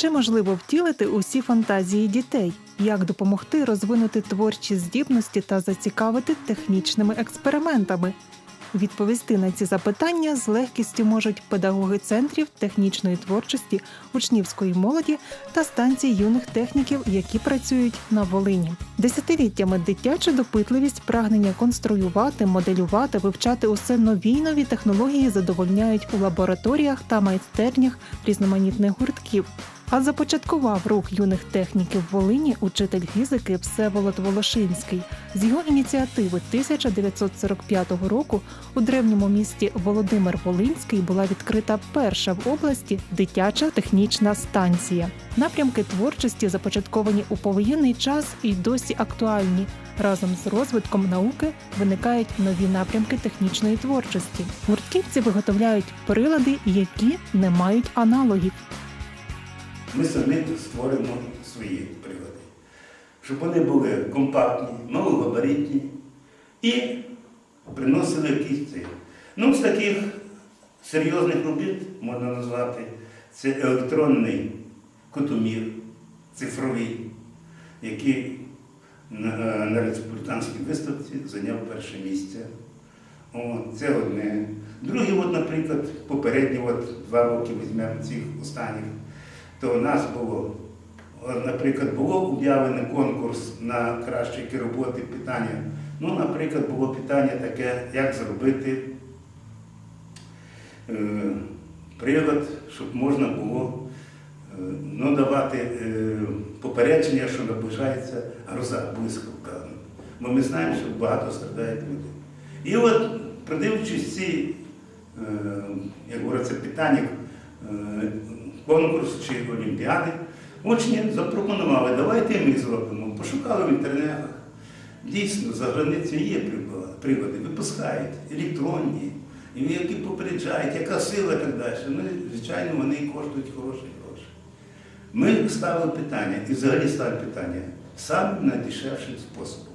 Чи можливо втілити усі фантазії дітей? Як допомогти розвинути творчі здібності та зацікавити технічними експериментами? Відповісти на ці запитання з легкістю можуть педагоги центрів технічної творчості, учнівської молоді та станцій юних техніків, які працюють на Волині. Десятиліттями дитяча допитливість, прагнення конструювати, моделювати, вивчати усе нові й нові технології задовольняють у лабораторіях та майстернях різноманітних гуртків. А започаткував рух юних техніків в Волині учитель фізики Всеволод Волошинський. З його ініціативи 1945 року у древньому місті Володимир Волинський була відкрита перша в області дитяча технічна станція. Напрямки творчості започатковані у повоєнний час і досі актуальні. Разом з розвитком науки виникають нові напрямки технічної творчості. Гуртківці виготовляють прилади, які не мають аналогів. Ми самі створимо свої прилади, щоб вони були компактні, малогабаритні і приносили якісь цей. Ну, з таких серйозних робіт можна назвати це електронний котомір, цифровий, який на, на республіканській виставці зайняв перше місце. О, це одне. Друге, от, наприклад, попередні от, два роки візьмемо цих останніх то у нас було, наприклад, було об'явлений конкурс на кращі роботи питання. Ну, наприклад, було питання таке, як зробити е, прилад, щоб можна було е, ну, давати е, попередження, що наближається гроза, блискавка. Бо ми знаємо, що багато страдають люди. І от, придивлячись ці, е, як говориться, питання, е, конкурсу чи олімпіади, учні запропонували, давайте ми зробимо. Пошукали в інтернетах. Дійсно, за границею є прилади, випускають електронні, які попереджають, яка сила і так далі. Ну, звичайно, вони коштують хороші гроші. Ми ставили питання, і взагалі ставили питання самим найдешевшим способом,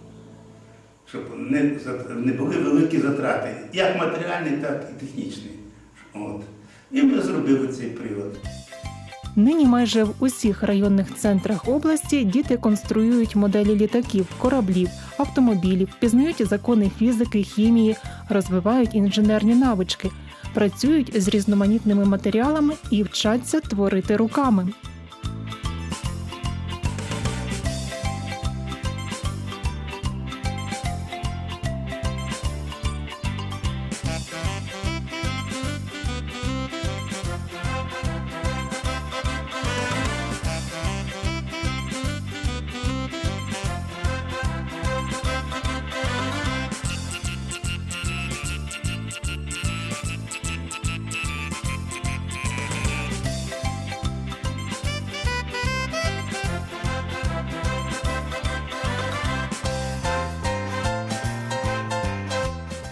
щоб не, не були великі затрати, як матеріальні, так і технічні. От. І ми зробили цей прилад. Нині майже в усіх районних центрах області діти конструюють моделі літаків, кораблів, автомобілів, пізнають закони фізики, хімії, розвивають інженерні навички, працюють з різноманітними матеріалами і вчаться творити руками.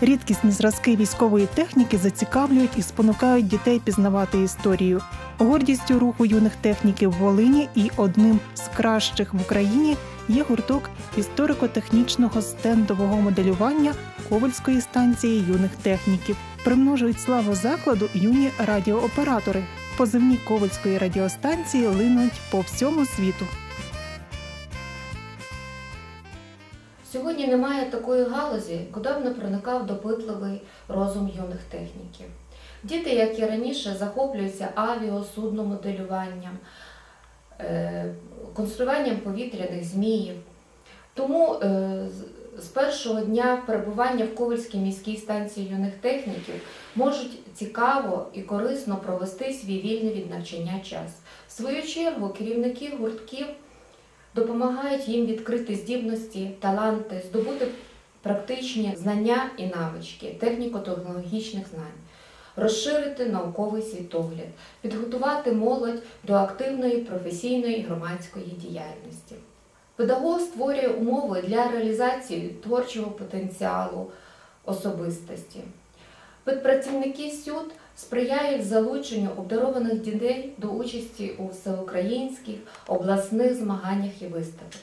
Рідкісні зразки військової техніки зацікавлюють і спонукають дітей пізнавати історію. Гордістю руху юних техніків в Волині і одним з кращих в Україні є гурток історико-технічного стендового моделювання Ковальської станції юних техніків. Примножують славу закладу юні радіооператори. Позивні Ковальської радіостанції линуть по всьому світу. Сьогодні немає такої галузі, куди б не проникав допитливий розум юних техніків. Діти, як і раніше, захоплюються авіо, судномоделюванням, е, конструюванням повітряних зміїв. Тому е, з першого дня перебування в Ковальській міській станції юних техніків можуть цікаво і корисно провести свій вільний від навчання час. В свою чергу керівники гуртків допомагають їм відкрити здібності, таланти, здобути практичні знання і навички, техніко-технологічних знань, розширити науковий світогляд, підготувати молодь до активної професійної громадської діяльності. Педагог створює умови для реалізації творчого потенціалу особистості. Педпрацівники СЮД сприяють залученню обдарованих дітей до участі у всеукраїнських обласних змаганнях і виставках.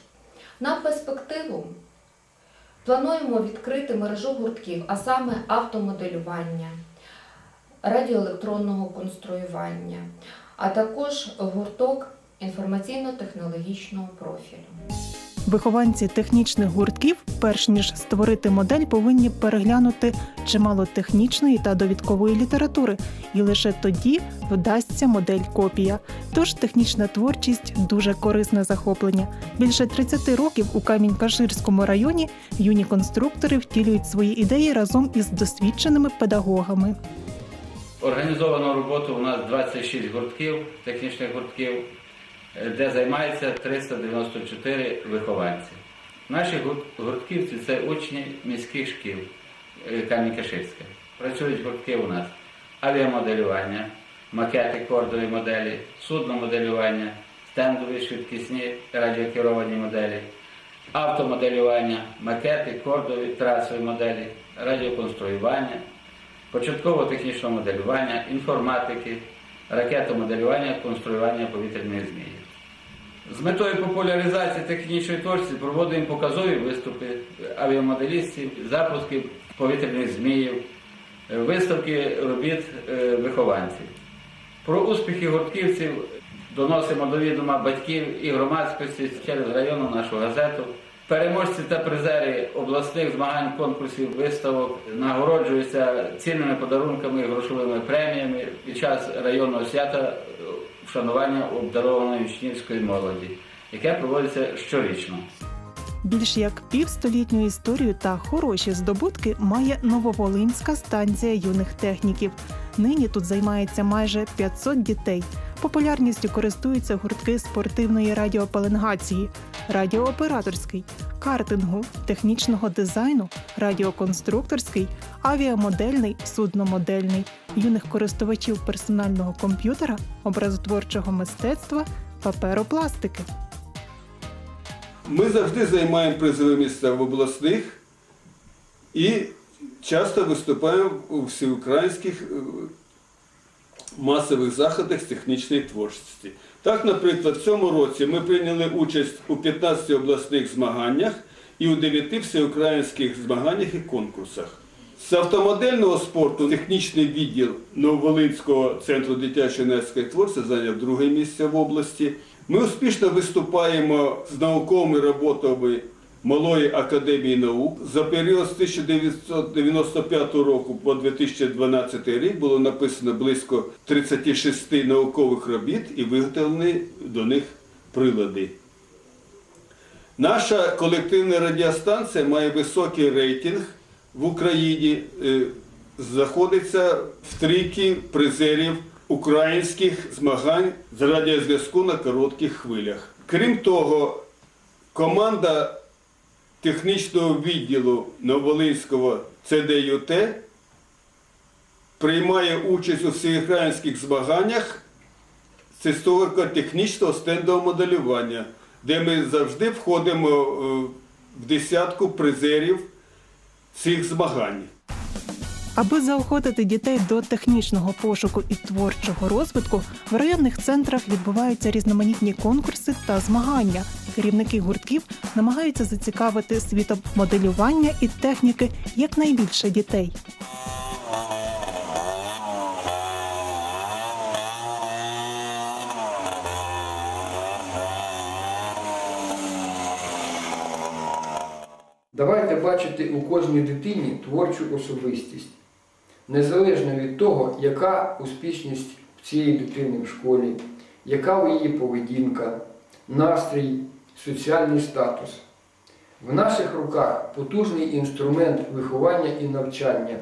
На перспективу плануємо відкрити мережу гуртків, а саме автомоделювання, радіоелектронного конструювання, а також гурток інформаційно-технологічного профілю. Вихованці технічних гуртків, перш ніж створити модель, повинні переглянути чимало технічної та довідкової літератури, і лише тоді вдасться модель копія. Тож технічна творчість дуже корисне захоплення. Більше 30 років у Камінь-Каширському районі юні конструктори втілюють свої ідеї разом із досвідченими педагогами. Організовано роботу у нас 26 гуртків, технічних гуртків, де займається 394 вихованці. Наші гуртківці це учні міських шкіл е, Камінь-Каширська. Працюють гуртки у нас авіамоделювання, макети кордові моделі, судномоделювання, стендові швидкісні радіокеровані моделі, автомоделювання, макети кордові трасові моделі, радіоконструювання, початково-технічного моделювання, інформатики, ракетомоделювання, конструювання повітряних зміїв. З метою популяризації технічної творчості проводимо показові виступи авіамоделістів, запуски повітряних зміїв, е, виставки робіт е, вихованців. Про успіхи гуртківців доносимо до відома батьків і громадськості через районну нашу газету. Переможці та призери обласних змагань, конкурсів, виставок нагороджуються цінними подарунками і грошовими преміями під час районного свята вшанування обдарованої учнівської молоді, яке проводиться щорічно. Більш як півстолітню історію та хороші здобутки має Нововолинська станція юних техніків. Нині тут займається майже 500 дітей. Популярністю користуються гуртки спортивної радіопеленгації, радіооператорський, картингу, технічного дизайну, радіоконструкторський, авіамодельний, судномодельний, юних користувачів персонального комп'ютера, образотворчого мистецтва, паперопластики. Ми завжди займаємо призові місця в обласних і часто виступаємо у всеукраїнських е, масових заходах з технічної творчості. Так, наприклад, в цьому році ми прийняли участь у 15 обласних змаганнях і у 9 всеукраїнських змаганнях і конкурсах. З автомодельного спорту технічний відділ Нововолинського центру дитячої юнацької творчості зайняв друге місце в області. Ми успішно виступаємо з науковими роботами Малої академії наук. За період з 1995 року по 2012 рік було написано близько 36 наукових робіт і виготовлені до них прилади. Наша колективна радіостанція має високий рейтинг в Україні, е, знаходиться в трійці призерів українських змагань з радіозв'язку на коротких хвилях. Крім того, команда технічного відділу Новолинського ЦДЮТ приймає участь у всеукраїнських змаганнях з історико-технічного стендового моделювання, де ми завжди входимо е, в десятку призерів цих змагань. Аби заохотити дітей до технічного пошуку і творчого розвитку, в районних центрах відбуваються різноманітні конкурси та змагання. Керівники гуртків намагаються зацікавити світом моделювання і техніки якнайбільше дітей. Давайте бачити у кожній дитині творчу особистість, незалежно від того, яка успішність цієї дитини в школі, яка у її поведінка, настрій, соціальний статус. В наших руках потужний інструмент виховання і навчання.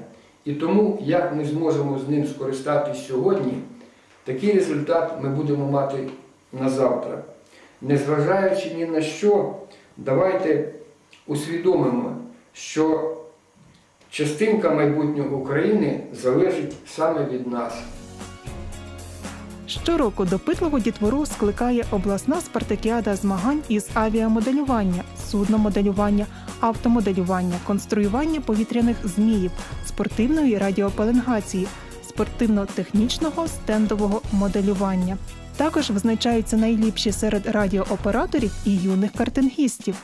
І тому, як ми зможемо з ним скористатись сьогодні, такий результат ми будемо мати на завтра. Незважаючи ні на що, давайте усвідомимо, що частинка майбутнього України залежить саме від нас. Щороку допитливу дітвору скликає обласна спартакіада змагань із авіамоделювання, судномоделювання, автомоделювання, конструювання повітряних зміїв, спортивної радіопеленгації, спортивно-технічного стендового моделювання. Також визначаються найліпші серед радіооператорів і юних картингістів.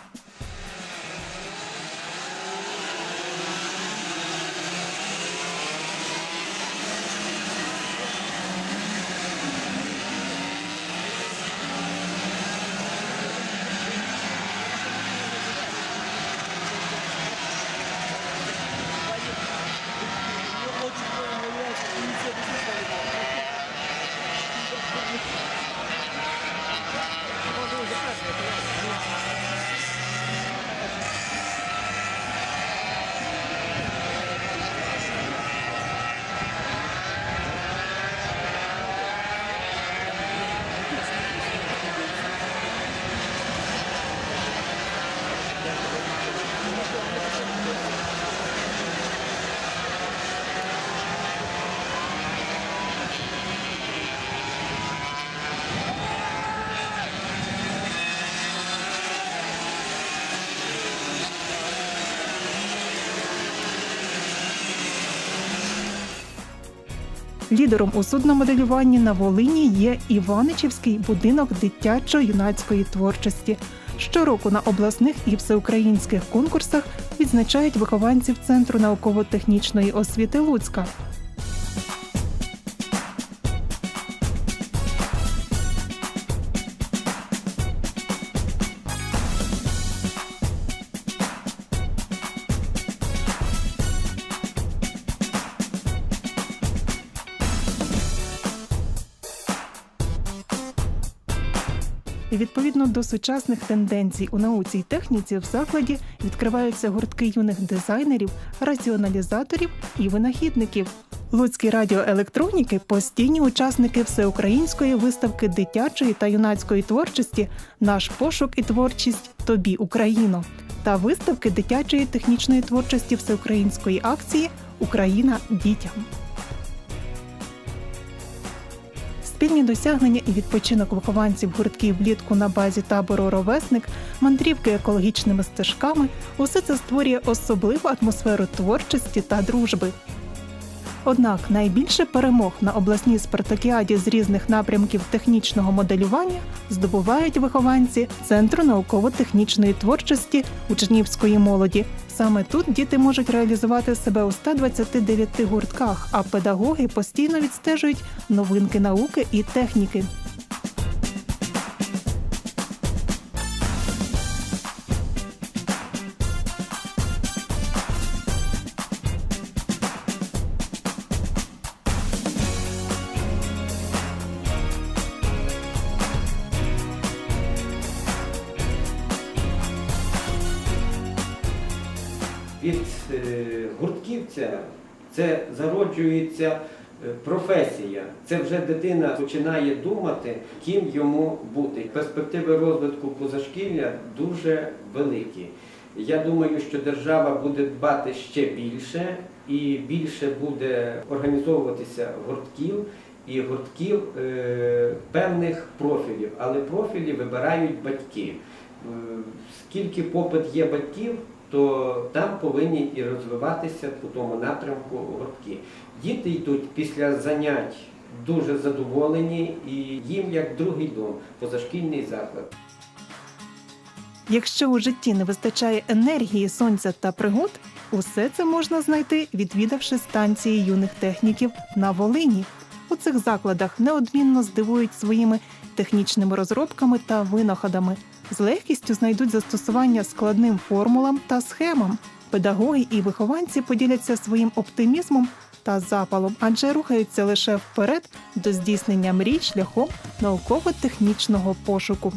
Лідером у судномоделюванні на Волині є Іваничівський будинок дитячо-юнацької творчості. Щороку на обласних і всеукраїнських конкурсах відзначають вихованців Центру науково-технічної освіти Луцька. І відповідно до сучасних тенденцій у науці й техніці в закладі відкриваються гуртки юних дизайнерів, раціоналізаторів і винахідників. Луцькі радіоелектроніки постійні учасники всеукраїнської виставки дитячої та юнацької творчості Наш пошук і творчість Тобі Україно та виставки дитячої технічної творчості всеукраїнської акції Україна дітям. Спільні досягнення і відпочинок вихованців гуртків влітку на базі табору Ровесник, мандрівки екологічними стежками усе це створює особливу атмосферу творчості та дружби. Однак найбільше перемог на обласній спартакіаді з різних напрямків технічного моделювання здобувають вихованці Центру науково-технічної творчості учнівської молоді. Саме тут діти можуть реалізувати себе у 129 гуртках, а педагоги постійно відстежують новинки науки і техніки. Від е, гуртківця це зароджується е, професія. Це вже дитина починає думати, ким йому бути. Перспективи розвитку позашкілля дуже великі. Я думаю, що держава буде дбати ще більше і більше буде організовуватися гуртків і гуртків е, певних профілів, але профілі вибирають батьки. Е, Скільки попит є батьків, то там повинні і розвиватися по тому напрямку гуртки. Діти йдуть після занять дуже задоволені і їм як другий дом, позашкільний заклад. Якщо у житті не вистачає енергії, сонця та пригод, усе це можна знайти, відвідавши станції юних техніків на Волині. У цих закладах неодмінно здивують своїми технічними розробками та винаходами. З легкістю знайдуть застосування складним формулам та схемам. Педагоги і вихованці поділяться своїм оптимізмом та запалом, адже рухаються лише вперед до здійснення мрій шляхом науково-технічного пошуку.